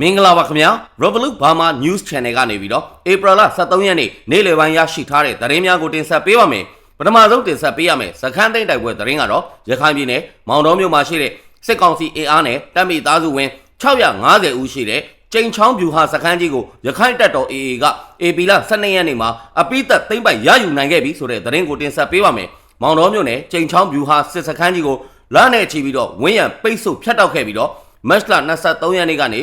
မင်္ဂလာပါခင်ဗျာ Revolut Burma News Channel ကနေပြီးတော့ဧပြီလ23ရက်နေ့နေ့လယ်ပိုင်းရရှိထားတဲ့သတင်းများကိုတင်ဆက်ပေးပါမယ်ပထမဆုံးတင်ဆက်ပေးရမယ်စခန်းသိမ်းတိုက်ပွဲသတင်းကတော့ရခိုင်ပြည်နယ်မောင်တော်မြို့မှာရှိတဲ့စစ်ကောင်စီအင်အားနဲ့တပ်မိသားစုဝင်650ဦးရှိတဲ့ကျိန်ချောင်းဗျူဟာစခန်းကြီးကိုရခိုင်တပ်တော် AA က AP လ12ရက်နေ့မှာအပိသက်သိမ်းပိုက်ရယူနိုင်ခဲ့ပြီဆိုတဲ့သတင်းကိုတင်ဆက်ပေးပါမယ်မောင်တော်မြို့နယ်ကျိန်ချောင်းဗျူဟာစစ်စခန်းကြီးကိုလမ်းနဲ့ချီပြီးတော့ဝင်းရံပိတ်ဆို့ဖျက်တောက်ခဲ့ပြီးတော့မတ်လ23ရက်နေ့ကနေ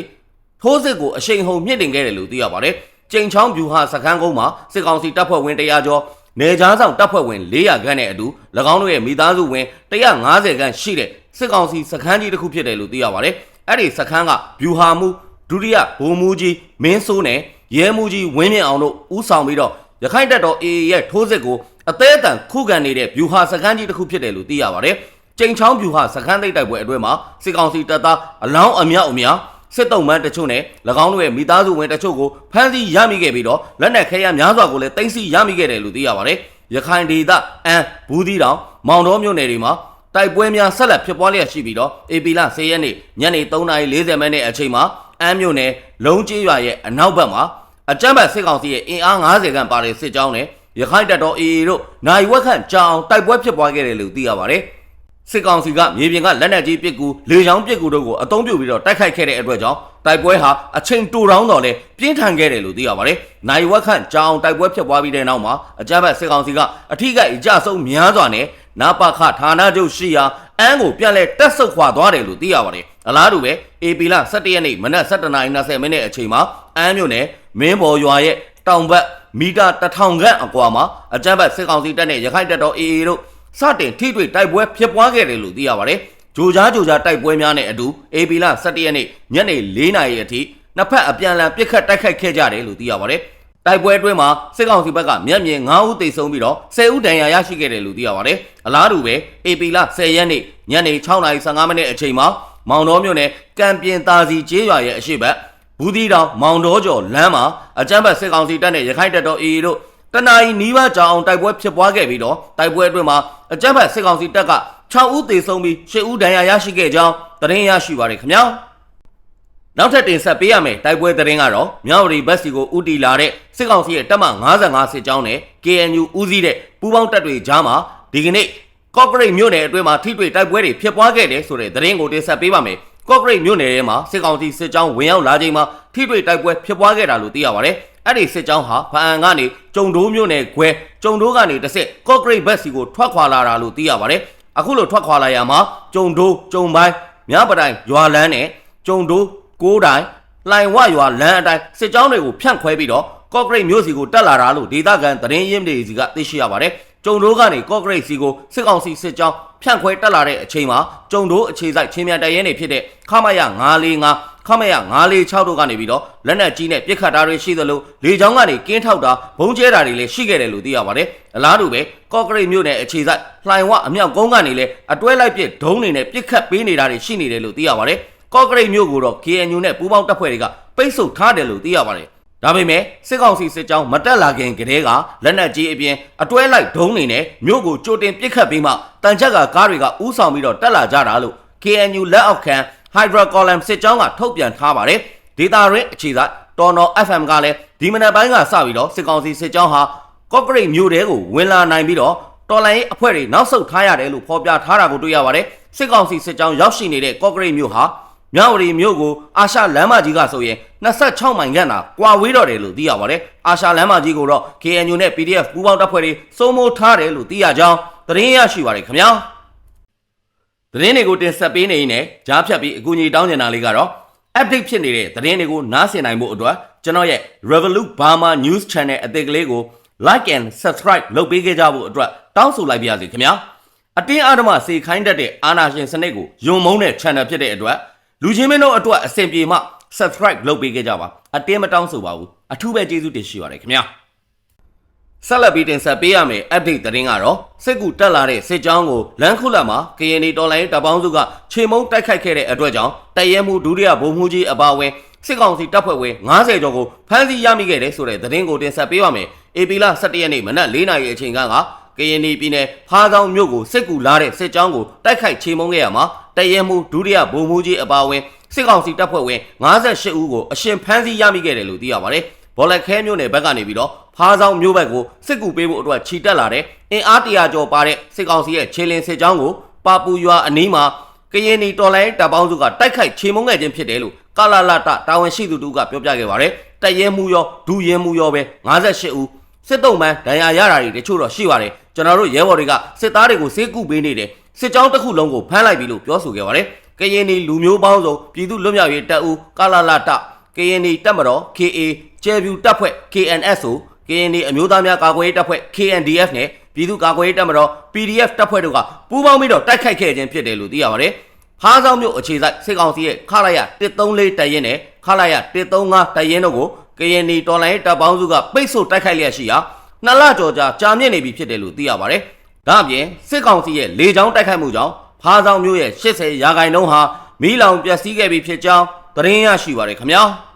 ထိုးစစ်ကိုအရှိန်ဟုန်မြင့်တင်ခဲ့တယ်လို့သိရပါတယ်။ကြိမ်ချောင်းဗျူဟာစခန်းကုန်းမှာစစ်ကောင်စီတပ်ဖွဲ့ဝင်100ကျော်နေကြားဆောင်တပ်ဖွဲ့ဝင်400ခန်းနဲ့အတူ၎င်းတို့ရဲ့မိသားစုဝင်150ခန်းရှိတဲ့စစ်ကောင်စီစခန်းကြီးတစ်ခုဖြစ်တယ်လို့သိရပါတယ်။အဲ့ဒီစခန်းကဗျူဟာမှုဒုတိယဗိုလ်မှူးကြီးမင်းစိုးနဲ့ရဲမှူးကြီးဝင်းမြင့်အောင်တို့ဦးဆောင်ပြီးတော့ရခိုင်တပ်တော် AA ရဲ့ထိုးစစ်ကိုအသေးအတန်ခုခံနေတဲ့ဗျူဟာစခန်းကြီးတစ်ခုဖြစ်တယ်လို့သိရပါတယ်။ကြိမ်ချောင်းဗျူဟာစခန်းသိမ်းတိုက်ပွဲအတွင်းမှာစစ်ကောင်စီတပ်သားအလောင်းအမြောက်အများ စစ်တုံးမန်းတချို့နဲ့၎င်းတို့ရဲ့မိသားစုဝင်တချို့ကိုဖမ်းဆီးရမိခဲ့ပြီးတော့လက်နက်ခဲယမ်းများစွာကိုလည်းတင်စီရမိခဲ့တယ်လို့သိရပါတယ်။ရခိုင်ဒေသအန်ဘူးသီးတောင်မောင်တော်မြို့နယ်တွေမှာတိုက်ပွဲများဆက်လက်ဖြစ်ပွားလျက်ရှိပြီးတော့အေပီလာ10ရက်နေ့ညနေ3:40မိနစ်အချိန်မှာအန်မြို့နယ်လုံးကျေးရွာရဲ့အနောက်ဘက်မှာအကြမ်းဖက်စစ်ကောင်စီရဲ့အင်အား90ခန့်ပါတဲ့စစ်ကြောင်းနဲ့ရခိုင်တပ်တော် AA တို့နိုင်ဝက်ခန့်ကြောင်တိုက်ပွဲဖြစ်ပွားခဲ့တယ်လို့သိရပါတယ်။ စစ်ကောင်စီကမြေပြင်ကလက်နက်ကြီးပစ်ကူလေကြောင်းပစ်ကူတို့ကိုအသုံးပြုပြီးတော့တိုက်ခိုက်ခဲ့တဲ့အတွက်ကြောင့်တိုက်ပွဲဟာအချိန်တူတောင်းတော်လဲပြင်းထန်ခဲ့တယ်လို့သိရပါတယ်။နိုင်ဝက်ခန့်ကြောင်တိုက်ပွဲဖြစ်ပွားပြီးတဲ့နောက်မှာအကြမ်းဖက်စစ်ကောင်စီကအထိကိအကြဆုံးများစွာနဲ့နာပါခဌာနချုပ်ရှိရာအန်းကိုပြန်လဲတက်ဆုတ်ခွာသွားတယ်လို့သိရပါတယ်။အလားတူပဲ AP လ17ရက်နေ့မနက်7:20မိနစ်အချိန်မှာအန်းမြို့နယ်မင်းဘော်ရွာရဲ့တောင်ဘက်မီတာ1000ခန့်အကွာမှာအကြမ်းဖက်စစ်ကောင်စီတပ်နဲ့ရခိုင်တပ်တော် AA တို့ စတင်ထိတွေ့တိုက်ပွဲဖြစ်ပွားခဲ့တယ်လို့သိရပါတယ်။ဂျိုကြားဂျိုကြားတိုက်ပွဲများနဲ့အတူ AB လ17ရက်နေ့ညနေ4နာရီအထိနှစ်ဖက်အပြန်အလှန်ပစ်ခတ်တိုက်ခိုက်ခဲ့ကြတယ်လို့သိရပါတယ်။တိုက်ပွဲအတွင်းမှာစစ်ကောင်စီဘက်ကမျက်မြင်9ဦးသေဆုံးပြီးတော့10ဦးဒဏ်ရာရရှိခဲ့တယ်လို့သိရပါတယ်။အလားတူပဲ AB လ10ရက်နေ့ညနေ6:15မိနစ်အချိန်မှာမောင်တော်မြို့နယ်ကံပြင်သာစီကျေးရွာရဲ့အရှိတ်ဘက်ဘူးသီးတောင်မောင်တော်ကျော်လမ်းမှာအကြမ်းဖက်စစ်ကောင်စီတပ်နဲ့ရခိုင်တပ်တော် AA တို့ တနအီနီးပါးကြောင်အောင်တိုက်ပွဲဖြစ်ပွားခဲ့ပြီးတော့တိုက်ပွဲအတွင်းမှာအကြမ်းဖက်စစ်ကောင်စီတပ်က6ဦးသေဆုံးပြီး10ဦးဒဏ်ရာရရှိခဲ့ကြောင်းသတင်းရရှိပါရခင်ဗျာနောက်ထပ်တင်ဆက်ပေးရမယ်တိုက်ပွဲသတင်းကတော့မြောက်ရီဘက်စီကိုဥတီလာတဲ့စစ်ကောင်စီရဲ့တပ်မ55စစ်ကြောင်းနဲ့ KNU ဦးစီးတဲ့ပူးပေါင်းတပ်တွေကြားမှာဒီကနေ့ကော့ဂရိတ်မြို့နယ်အတွင်းမှာထိတွေ့တိုက်ပွဲတွေဖြစ်ပွားခဲ့တယ်ဆိုတဲ့သတင်းကိုတင်ဆက်ပေးပါမယ်ကော့ဂရိတ်မြို့နယ်ထဲမှာစစ်ကောင်စီစစ်ကြောင်းဝင်ရောက်လာချိန်မှာ ထိတွေ့တိုက်ပွဲဖြစ်ပွားခဲ့တာလို့သိရပါတယ်အဲ့ဒီစစ်ကြောင်းဟာဗအံကနေကြုံတိုးမြို့နယ်ခွဲကြုံတိုးကနေတစ်ဆက်ကော့ဂရိတ်ဘက်စီကိုထွက်ခွာလာတာလို့သိရပါတယ်အခုလိုထွက်ခွာလာရမှာကြုံတိုးကြုံပိုင်းမြပတိုင်ရွာလန်းနဲ့ကြုံတိုးကိုးတိုင်လှိုင်ဝရွာလန်းအတိုင်းစစ်ကြောင်းတွေကိုဖြန့်ခွဲပြီးတော့ကော့ဂရိတ်မြို့စီကိုတက်လာတာလို့ဒေသခံသတင်းရင်းတွေစီကသိရှိရပါတယ်ကြုံတိုးကနေကော့ဂရိတ်စီကိုစစ်ကောင်စီစစ်ကြောင်းဖြန့်ခွဲတက်လာတဲ့အချိန်မှာကြုံတိုးအခြေစိုက်ချင်းမြန်တရဲနေဖြစ်တဲ့ခမရ945 ခမရ946တို့ကနေပြီးတော့လက်နက်ကြီးနဲ့ပြစ်ခတ်တာတွေရှိသလိုလေကြောင်းကနေကင်းထောက်တာဘုံကျဲတာတွေလည်းရှိခဲ့တယ်လို့သိရပါတယ်အလားတူပဲကော့ဂရိတ်မြို့နယ်အခြေစိုက်လှိုင်ဝအမြောက်ကုန်းကနေလည်းအတွဲလိုက်ပစ်ဒုံးတွေနဲ့ပြစ်ခတ်ပေးနေတာတွေရှိနေတယ်လို့သိရပါတယ်ကော့ဂရိတ်မြို့ကိုတော့ KNU နဲ့ပူးပေါင်းတပ်ဖွဲ့တွေကပိတ်ဆို့ထားတယ်လို့သိရပါတယ်ဒါပေမဲ့စစ်ကောင်စီစစ်ကြောင်းမတက်လာခင်ကတည်းကလက်နက်ကြီးအပြင်အတွဲလိုက်ဒုံးနေနဲ့မြို့ကိုကြိုတင်ပစ်ခတ်ပြီးမှတန်ချက်ကကားတွေကဥဆောင်ပြီးတော့တက်လာကြတာလို့ KNU လက်အောက်ခံ Hydra Column စစ်ကြောင်းကထုတ်ပြန်ထားပါတယ်ဒေတာရင်းအခြေစိုက်တော်နော် FM ကလည်းဒီမနက်ပိုင်းကစပြီးတော့စစ်ကောင်စီစစ်ကြောင်းဟာကော့ဂရိတ်မြို့တဲကိုဝင်လာနိုင်ပြီးတော့တော်လိုင်းရေးအဖွဲ့တွေနောက်ဆုတ်ထားရတယ်လို့ဖော်ပြထားတာကိုတွေ့ရပါတယ်စစ်ကောင်စီစစ်ကြောင်းရောက်ရှိနေတဲ့ကော့ဂရိတ်မြို့ဟာမြောက်ရီမြို့ကိုအာရှလမ်းမကြီးကဆိုရင်26မိုင်ခန့်သာကွာဝေးတော့တယ်လို့သိရပါတယ်။အာရှလမ်းမကြီးကိုတော့ KNU နဲ့ PDF ပူးပေါင်းတပ်ဖွဲ့တွေစိုးမိုးထားတယ်လို့သိရကြောင်းသတင်းရရှိပါရခင်ဗျာ။ သတင်းတွေကိုတင်ဆက်ပေးနေရင်လည်းကြားဖြတ်ပြီးအကူအညီတောင်းနေတာလေးကတော့ update ဖြစ်နေတဲ့သတင်းတွေကိုနားဆင်နိုင်ဖို့အတွက်ကျွန်တော်ရဲ့ Revolut Burma News Channel အသစ်ကလေးကို like and subscribe လုပ်ပေးခဲ့ကြဖို့အတွက်တောင်းဆိုလိုက်ပါရစေခင်ဗျာ။အတင်းအဓမ္မစေခိုင်းတတ်တဲ့အာဏာရှင်စနစ်ကိုယုံမုန်းတဲ့ channel ဖြစ်တဲ့အတွက်လူချင်းမင်းတို့အတွက်အဆင်ပြေမှ subscribe လုပ်ပေးခဲ့ကြပါအတင်းမတောင်းဆိုပါဘူးအထူးပဲကျေးဇူးတင်ရှိပါတယ်ခင်ဗျာ ဆက်လက်ပြီးတင်ဆက်ပေးရမယ် update သတင်းကတော့စစ်ကူတက်လာတဲ့စစ်ကြောင်းကိုလမ်းခုလက်မှာ KNY တော်လိုင်းတပ်ပေါင်းစုကခြေမုံတိုက်ခိုက်ခဲ့တဲ့အတွက်ကြောင့်တရဲမှုဒုတိယဗိုလ်မှူးကြီးအပါအဝင်စစ်ကောင်စီတပ်ဖွဲ့ဝင်90ကျော်ကိုဖမ်းဆီးရမိခဲ့တယ်ဆိုတဲ့သတင်းကိုတင်ဆက်ပေးပါမယ်။ AP လ17ရက်နေ့မနက်4နာရီအချိန်ကကရင်ပြည်နယ်ဖားဆောင်မြို့ကိုစစ်ကူလာတဲ့စစ်ကြောင်းကိုတိုက်ခိုက်ချေမှုန်းခဲ့ရမှာတရဲမှုဒုတိယဗိုလ်မှူးကြီးအပါအဝင်စစ်ကောင်စီတပ်ဖွဲ့ဝင်58ဦးကိုအရှင်ဖမ်းဆီးရမိခဲ့တယ်လို့သိရပါတယ်။ဘော်လက်ခဲမြို့နယ်ဘက်ကနေပြီးတော့ ဖားဆောင်မြို့ဘက်ကိုစစ်ကူပေးဖို့အတွက်ခြိတက်လာတဲ့အင်အားတရာကျော်ပါတဲ့စစ်ကောင်စီရဲ့ခြေလင်းစစ်ကြောင်းကိုပါပူရွာအနီးမှာကရင်နီတော်လိုင်းတပ်ပေါင်းစုကတိုက်ခိုက်ချေမှုန်းခဲ့ခြင်းဖြစ်တယ်လို့ကာလာလာတတာဝန်ရှိသူတို့ကပြောပြခဲ့ပါတယ်။တရဲမှုရောဒူရဲမှုရောပဲ58ဦးစစ်တုံးမှန်ဒဏ်ရာရတာတွေတချို့တော့ရှိပါတယ်ကျွန်တော်တို့ရဲဘော်တွေကစစ်သားတွေကိုစေကူပေးနေတယ်စစ်ကြောင်းတစ်ခုလုံးကိုဖမ်းလိုက်ပြီလို့ပြောဆိုခဲ့ပါတယ်ကရင်နီလူမျိုးပေါင်းစုံပြည်သူ့လွတ်မြောက်ရေးတပ်ဦးကာလာလာတကရင်နီတပ်မတော် KA ကျဲပြူတပ်ဖွဲ့ KNSO ကရင်နီအမျိုးသားများကာကွယ်ရေးတပ်ဖွဲ့ KNDF နဲ့ပြည်သူ့ကာကွယ်ရေးတပ်မတော် PDF တပ်ဖွဲ့တို့ကပူးပေါင်းပြီးတော့တိုက်ခိုက်ခဲ့ခြင်းဖြစ်တယ်လို့သိရပါတယ်ဖားဆောင်မြို့အခြေစိုက်စစ်ကောင်စီရဲ့ခလာရ134တပ်ရင်းနဲ့ခလာရ135တပ်ရင်းတို့ကိုကရင်နီတော်လိုင်းတပ်ပေါင်းစုကပိတ်ဆို့တိုက်ခိုက်လျက်ရှိရာနှစ်လကျော်ကြာကြာမြင့်နေပြီဖြစ်တယ်လို့သိရပါတယ်။ဒါ့အပြင်စစ်ကောင်စီရဲ့လေကြောင်းတိုက်ခိုက်မှုကြောင့်ဖားဆောင်မြို့ရဲ့80ရာခိုင်နှုန်းဟာမီးလောင်ပျက်စီးခဲ့ပြီဖြစ်ကြောင်းသတင်းရရှိပါတယ်ခင်ဗျာ။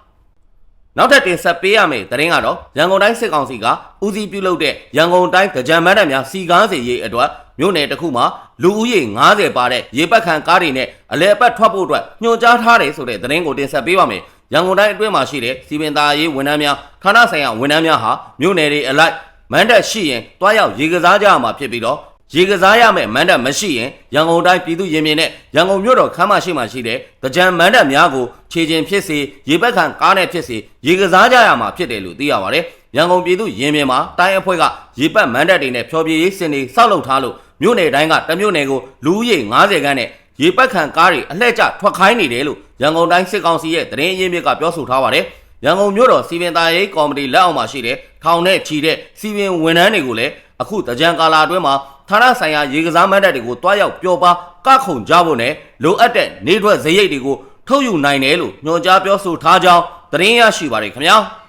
နောက်ထပ်တင်ဆက်ပေးရမယ့်သတင်းကတော့ရန်ကုန်တိုင်းစစ်ကောင်စီကဦးစီးပြုလုပ်တဲ့ရန်ကုန်တိုင်းကြံမန်းတပ်များစီကားစီရေးအတွက်မြို့နယ်တစ်ခုမှာလူဦးရေ90ပါတဲ့ရေပတ်ခံကားတွေနဲ့အလဲအပတ်ထွက်ဖို့အတွက်ညွှန်ကြားထားတယ်ဆိုတဲ့သတင်းကိုတင်ဆက်ပေးပါမယ်။ရန်ကုန်တိုင်းအတွင်းမှာရှိတဲ့စီပင်သားရေးဝန်ထမ်းများဌာနဆိုင်ရာဝန်ထမ်းများဟာမြို့နယ်တွေအလိုက်မန်တပ်ရှိရင်တွားရောက်ရေကစားကြရမှာဖြစ်ပြီးတော့ ရေကစားရမယ့်မန်တပ်မရှိရင်ရန်ကုန်တိုင်းပြည်သူ့ရင်မြင်နဲ့ရန်ကုန်မြို့တော်ခမ်းမရှိမှရှိတဲ့ကြံမန်တပ်များကိုခြေချင်းဖြစ်စေရေပက်ခံကားနဲ့ဖြစ်စေရေကစားကြရမှာဖြစ်တယ်လို့သိရပါတယ်။ရန်ကုန်ပြည်သူ့ရင်မြင်မှာတိုင်းအဖွဲ့ကရေပက်မန်တပ်တွေနဲ့ဖျော်ဖြေရေးစင်တွေစောက်လုပ်ထားလို့မြို့နယ်တိုင်းကတမြို့နယ်ကိုလူဦးရေ90ခန်းနဲ့ရေပက်ခံကားတွေအလှည့်ကျထွက်ခိုင်းနေတယ်လို့ရန်ကုန်တိုင်းစစ်ကောင်စီရဲ့သတင်းရင်းမြစ်ကပြောဆိုထားပါတယ်။ရန်ကုန်မြို့တော်စီပင်သားရေးကော်မတီလက်အောက်မှာရှိတဲ့ထောင်နဲ့ချီတဲ့စီပင်ဝန်ထမ်းတွေကိုလည်းအခုတကြံကာလာအတွင်းမှာ ဌာနဆိုင်ရာရေကစားမတ်တပ်တွေကိုတွားရောက်ပျော်ပါကခုန်ကြဖို့နဲ့လိုအပ်တဲ့နေထွက်ဇရိတ်တွေကိုထုတ်ယူနိုင်တယ်လို့ညွှန်ကြားပြောဆိုထားကြောင်းသတင်းရရှိပါတယ်ခင်ဗျာ။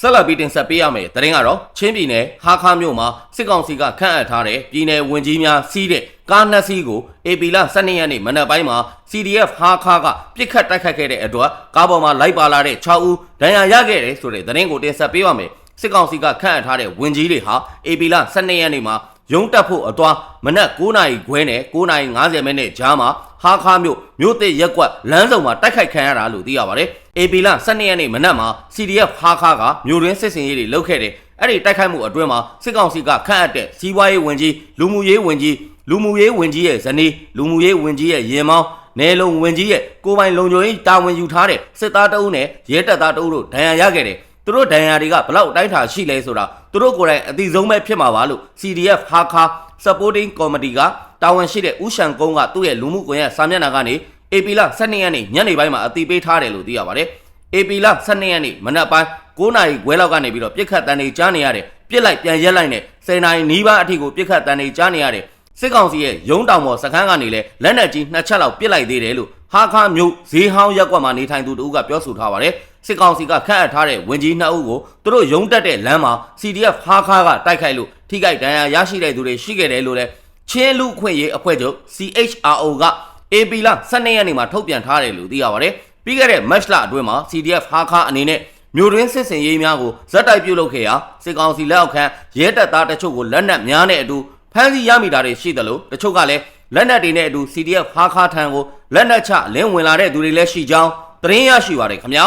ဆက်လက်ပြီးတင်ဆက်ပေးရမယ်သတင်းကတော့ချင်းပြည်နယ်ဟာခါမြို့မှာစစ်ကောင်စီကခန့်အပ်ထားတဲ့ပြည်နယ်ဝန်ကြီးများစီးတဲ့ကားနှစ်စီးကို AP လ12ရက်နေ့မနက်ပိုင်းမှာ CDF ဟာခါကပြစ်ခတ်တိုက်ခတ်ခဲ့တဲ့အတွက်ကားပေါ်မှာလိုက်ပါလာတဲ့6ဦးဒဏ်ရာရခဲ့တယ်ဆိုတဲ့သတင်းကိုတင်ဆက်ပေးပါမယ်စစ်ကောင်စီကခန့်အပ်ထားတဲ့ဝန်ကြီးတွေဟာ AP လ12ရက်နေ့မှာ ရုံးတက်ဖို့အသွားမနက်9နာရီခွဲနဲ့9:50မိနစ်ကြားမှာဟာခါမြို့မြို့သစ်ရက်ကွက်လမ်းစုံမှာတိုက်ခိုက်ခံရတာလို့သိရပါတယ်။ AP လ12ရက်နေ့မနက်မှာ CDF ဟာခါကမြို့တွင်းစစ်စင်ရေးတွေလုပ်ခဲ့တယ်။အဲ့ဒီတိုက်ခိုက်မှုအတွင်းမှာစစ်ကောင်စီကခန့်အပ်တဲ့စီးပွားရေးဝန်ကြီးလူမှုရေးဝန်ကြီးလူမှုရေးဝန်ကြီးရဲ့ဇနီးလူမှုရေးဝန်ကြီးရဲ့ရင်မောင်းနယ်လုံဝန်ကြီးရဲ့ကိုပိုင်လုံခြုံရေးတာဝန်ယူထားတဲ့စစ်သားတအုပ်နဲ့ရဲတပ်သားတအုပ်တို့ဒဏ်ရာရခဲ့တယ်။ သူတို့ဒဏ်ရာတွေကဘလောက်အတိုင်းထားရှိလဲဆိုတာသူတို့ကိုယ်တိုင်အသိဆုံးပဲဖြစ်မှာပါလို့ CDF ဟာခါ Supporting Committee ကတာဝန်ရှိတဲ့ဦးရှန်ကုန်းကသူ့ရဲ့လူမှုကွန်ရက်စာမျက်နှာကနေ AP လ12ရက်နေ့ညနေပိုင်းမှာအသိပေးထားတယ်လို့သိရပါတယ်။ AP လ12ရက်နေ့မနက်ပိုင်း9နာရီခွဲလောက်ကနေပြီးတော့ပြစ်ခတ်တန်တွေကြားနေရတယ်ပြစ်လိုက်ပြန်ရက်လိုက်နဲ့10နာရီနီးပါးအထိကိုပြစ်ခတ်တန်တွေကြားနေရတယ်စစ်ကောင်စီရဲ့ရုံးတောင်ပေါ်စခန်းကနေလဲလက်နက်ကြီးနှစ်ချက်လောက်ပစ်လိုက်သေးတယ်လို့ဟာခါမြို့ဈေးဟောင်းရက်ကွက်မှာနေထိုင်သူတို့ကပြောဆိုထားပါတယ် စစ်ကောင်စီကခန့်အပ်ထားတဲ့ဝင်ကြီးနှစ်ဦးကိုသူတို့ရုံးတက်တဲ့လမ်းမှာ CDF ဟာခါကတိုက်ခိုက်လို့ထိခိုက်ဒဏ်ရာရရှိတဲ့သူတွေရှိခဲ့တယ်လို့လဲချင်းလူခွင့်ရေးအဖွဲ့ချုပ် CHRO က AP လ12ရက်နေ့မှာထုတ်ပြန်ထားတယ်လို့သိရပါတယ်ပြီးခဲ့တဲ့ match လအတွင်းမှာ CDF ဟာခါအနေနဲ့မြို့တွင်းစစ်စင်ရေးများကိုဇက်တိုက်ပြုတ်လုပ်ခဲ့ရာစစ်ကောင်စီလက်အောက်ခံရဲတပ်သားတချို့ကိုလက်နက်များနဲ့အတူဖမ်းဆီးရမိတာတွေရှိတယ်လို့တချို့ကလည်းလက်နက်တွေနဲ့အတူ CDF ဟာခါထံကိုလက်နက်ချလင်းဝင်လာတဲ့သူတွေလည်းရှိကြောင်းသတင်းရရှိပါတယ်ခင်ဗျာ